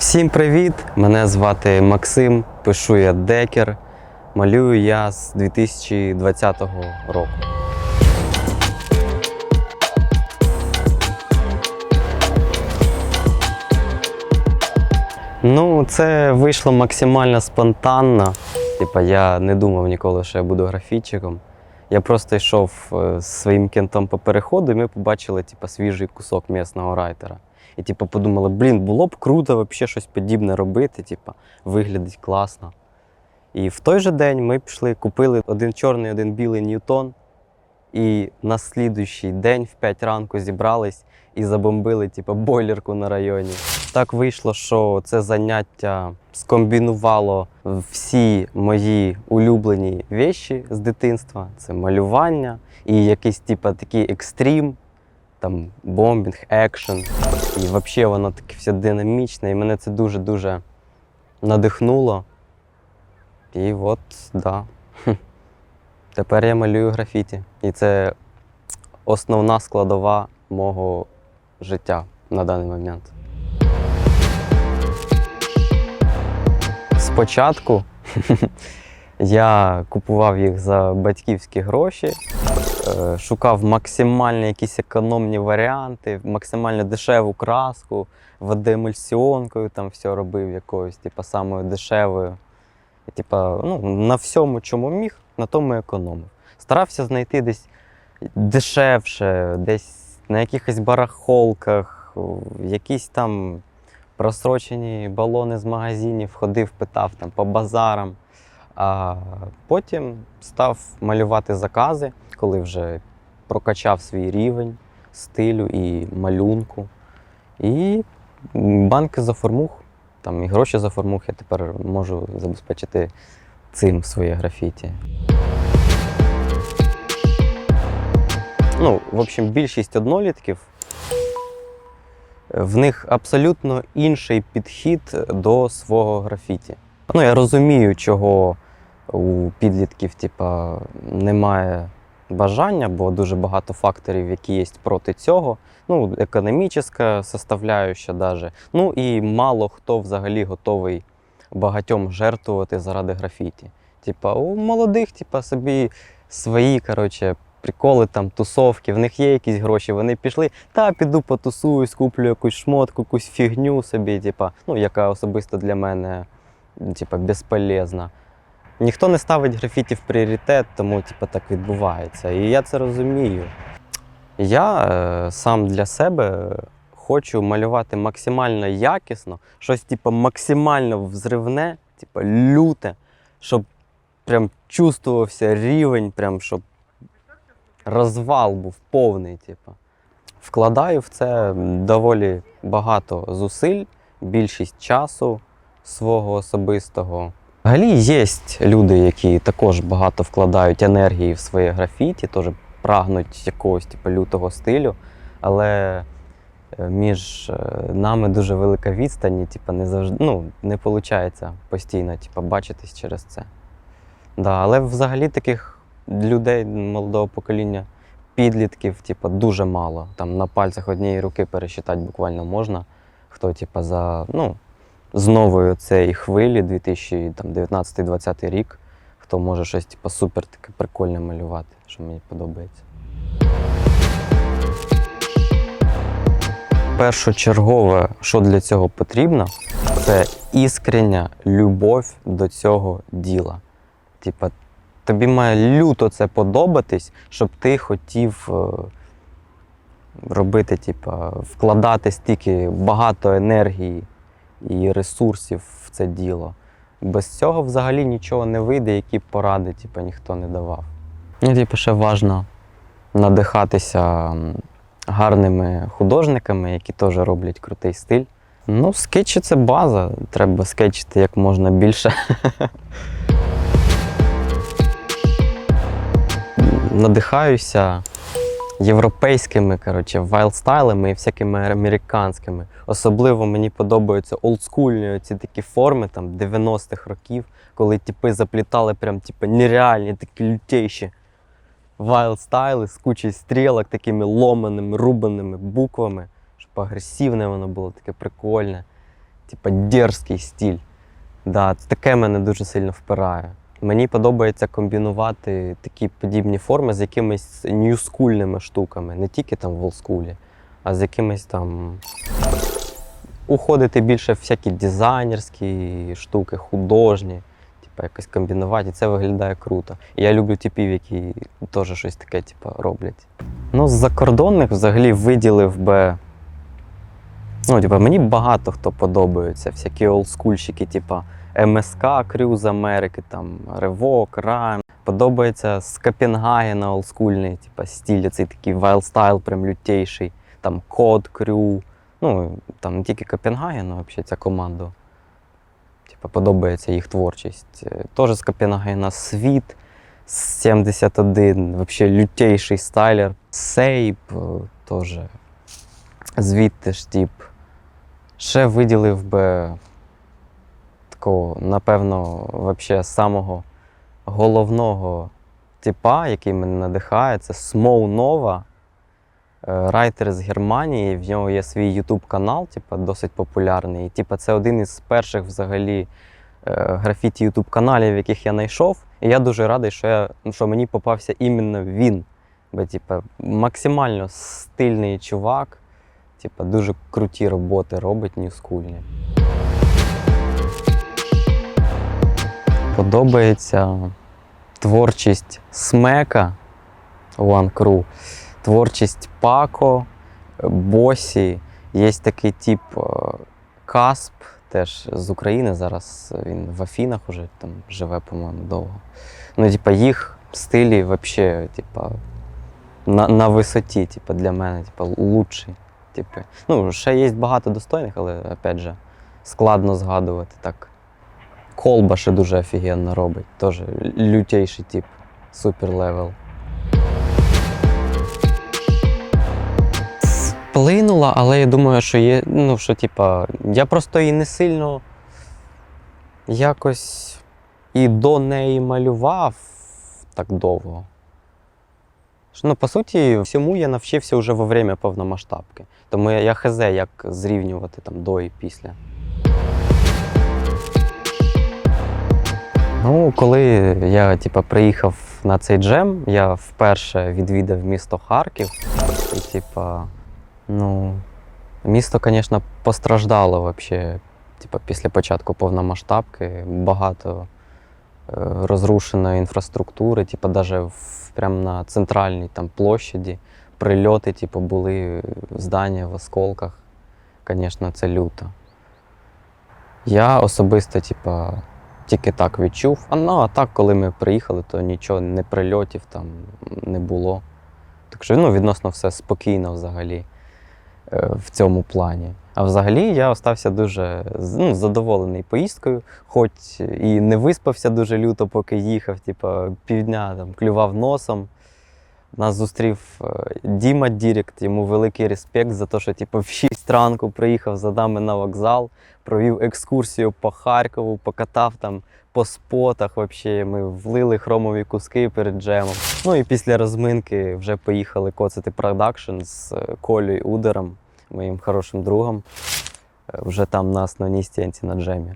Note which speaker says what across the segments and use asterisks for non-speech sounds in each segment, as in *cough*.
Speaker 1: Всім привіт! Мене звати Максим, пишу я декер. Малюю я з 2020 року. Ну, це вийшло максимально спонтанно. Типа, я не думав ніколи, що я буду графітчиком. Я просто йшов е, з своїм кентом по переходу, і ми побачили типа, свіжий кусок місного райтера. І типу, подумали, блін, було б круто вообще щось подібне робити, типу, виглядить класно. І в той же день ми пішли, купили один чорний, один білий Ньютон. І на слідуючий день в 5 ранку зібрались і забомбили типу, бойлерку на районі. Так вийшло, що це заняття скомбінувало всі мої улюблені віші з дитинства. Це малювання і якийсь типу, такий екстрім, там бомбінг, екшен. І взагалі воно таке все динамічне, і мене це дуже-дуже надихнуло. І от, да. Тепер я малюю графіті. І це основна складова мого життя на даний момент. Спочатку *laughs* я купував їх за батьківські гроші, шукав максимально якісь економні варіанти, максимально дешеву краску, водоемульсіонкою там все робив якоюсь, типу, самою дешевою. І, типа, ну, на всьому, чому міг, на тому економив. Старався знайти десь дешевше, десь на якихось барахолках, якісь там просрочені балони з магазинів, ходив, питав там по базарам. А потім став малювати закази, коли вже прокачав свій рівень стилю і малюнку. І банки за формух, там і гроші за формух я тепер можу забезпечити цим своє графіті. Ну, в общем, більшість однолітків в них абсолютно інший підхід до свого графіті. Ну, я розумію, чого у підлітків типа, немає бажання, бо дуже багато факторів, які є проти цього. Ну, економічна составляюща даже. Ну і мало хто взагалі готовий багатьом жертвувати заради графіті. Типа, у молодих, типа, собі свої, коротше, приколи, там, тусовки, в них є якісь гроші, вони пішли, та піду потусуюсь, куплю якусь шмотку, якусь фігню собі, типа, ну, яка особисто для мене типа, безполезна. Ніхто не ставить графіті в пріоритет, тому типа, так відбувається. І я це розумію. Я е, сам для себе хочу малювати максимально якісно, щось типу, максимально взривне, типу, люте, щоб прям чувствувався рівень, прям, щоб розвал був повний. Типу. Вкладаю в це доволі багато зусиль, більшість часу свого особистого. Взагалі є люди, які також багато вкладають енергії в своє графіті, теж прагнуть якогось типу, лютого стилю, але е, між е, нами дуже велика відстань, типу, не завжди ну, не виходить постійно типу, бачитись через це. Да, але взагалі таких людей молодого покоління, підлітків, типу, дуже мало. Там на пальцях однієї руки пересчитати буквально можна, хто типу, за ну, з нової цієї хвилі 2019-2020 рік, хто може щось типу, супер таке прикольне малювати, що мені подобається. Першочергове, що для цього потрібно, це іскрення любов до цього діла. Типа, тобі має люто це подобатись, щоб ти хотів е, робити, типа, вкладати стільки багато енергії і ресурсів в це діло. Без цього взагалі нічого не вийде, які поради типу, ніхто не давав. Ну, типу, ще важливо надихатися гарними художниками, які теж роблять крутий стиль. Ну, скетчі це база. Треба скетчити як можна більше. *laughs* Надихаюся європейськими коротше, вайлдстайлами і всякими американськими. Особливо мені подобаються олдскульні ці такі форми там 90-х років, коли типи заплітали прям типу, нереальні, такі лютейші вайлдстайли з кучою стрілок, такими ломаними, рубаними буквами, щоб агресивне воно було таке прикольне. типа дерзкий стиль. Да, таке мене дуже сильно впирає. Мені подобається комбінувати такі подібні форми з якимись ньюскульними штуками, не тільки там в олдскулі, а з якимись там. Уходити більше в всякі дизайнерські штуки, художні, типу якось комбінувати, і це виглядає круто. І я люблю типів, які теж щось таке типу, роблять. Ну, з закордонних взагалі виділив би. Ну, типу, мені багато хто подобаються, всякі олдскульщики, типу МСК, Крю з Америки, там Ревок, Райм. Подобається з Копенгагена олдскульний, типу, стиль, цей такий вайлстайл, прям лютейший, там Код, Крю. Ну, там не тільки Копенгаген, а взагалі ця команда. Типу, подобається їх творчість. Е, Теж з Копенгагена Світ, 71, взагалі лютейший стайлер. Сейп е, теж. Звідти ж тип. Ще виділив би такого, напевно, вообще самого головного типа, який мене надихає, це Смоу Нова. Е, Райтер з Германії, в нього є свій YouTube канал, типу, досить популярний. І, типу, це один із перших взагалі е, графіті YouTube каналів, яких я знайшов. І я дуже радий, що, я, що мені попався іменно він. Бо, типу, максимально стильний чувак, типу, дуже круті роботи робить ньюскульні. Подобається творчість Смека One Crew, творчість Пако, Босі. Є такий тип е, Касп, теж з України. Зараз він в Афінах уже там живе, по-моєму, довго. Ну, типа, їх стилі взагалі, типа, на, на висоті, типа, для мене, типа, лучший. Типу. Ну, ще є багато достойних, але опять же, складно згадувати так. Колба ще дуже офігенно робить. Теж лютейший тип, супер левел. Сплинула, але я думаю, що є. Ну, що, типа, я просто і не сильно якось і до неї малював так довго. Ну, по суті, всьому я навчився вже во время повномасштабки. Тому я, я хз, як зрівнювати там до і після. Ну, коли я типа, приїхав на цей джем, я вперше відвідав місто Харків. І, типа, ну, місто, звісно, постраждало вообще, типа, після початку повномасштабки. Багато е, розрушеної інфраструктури, типа, навіть прямо на центральній там, площаді прильоти, типу, були здання в осколках. Звісно, це люто. Я особисто, типа, тільки так відчув. А ну, а так, коли ми приїхали, то нічого, не прильотів там не було. Так що ну, відносно все спокійно взагалі е, в цьому плані. А взагалі я остався дуже ну, задоволений поїздкою, хоч і не виспався дуже люто, поки їхав, типа, півдня там, клював носом. Нас зустрів е, Діма Дірект, йому великий респект за те, що типу, в 6 ранку приїхав за нами на вокзал, провів екскурсію по Харкову, покатав там по спотах. Вообще. Ми влили хромові куски перед джемом. Ну і після розминки вже поїхали коцати продакшн з е, Колею Удером, моїм хорошим другом. е, Вже там на основній стінці на джемі.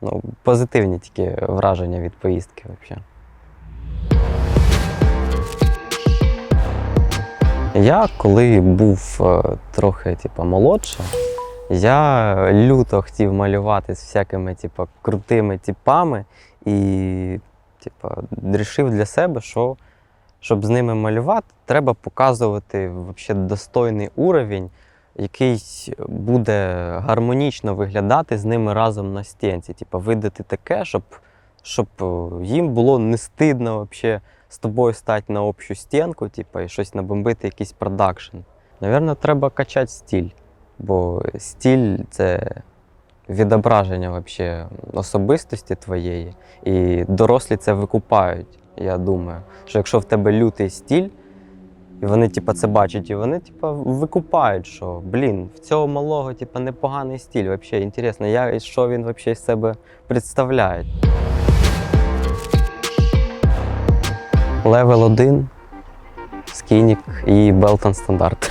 Speaker 1: Ну, позитивні тільки враження від поїздки взагалі. Я коли був е, трохи типу, молодше, я люто хотів малювати з всякими типу, крутими типами і типу, вирішив для себе, що щоб з ними малювати, треба показувати вообще достойний уровень, який буде гармонічно виглядати з ними разом на стінці. Типу, видати таке, щоб, щоб е, їм було не стидно вообще з тобою стати на общу стінку, типу, і щось набомбити, якийсь продакшн. Навірно, треба качати стиль, бо стиль це відображення вообще особистості твоєї. І дорослі це викупають. Я думаю, що якщо в тебе лютий стиль, і вони типу, це бачать, і вони типу, викупають, що блін, в цього малого типу, непоганий стиль. Вообще, інтересно, я, що він вообще з себе представляє. Левел 1, скінік і Белтон стандарт.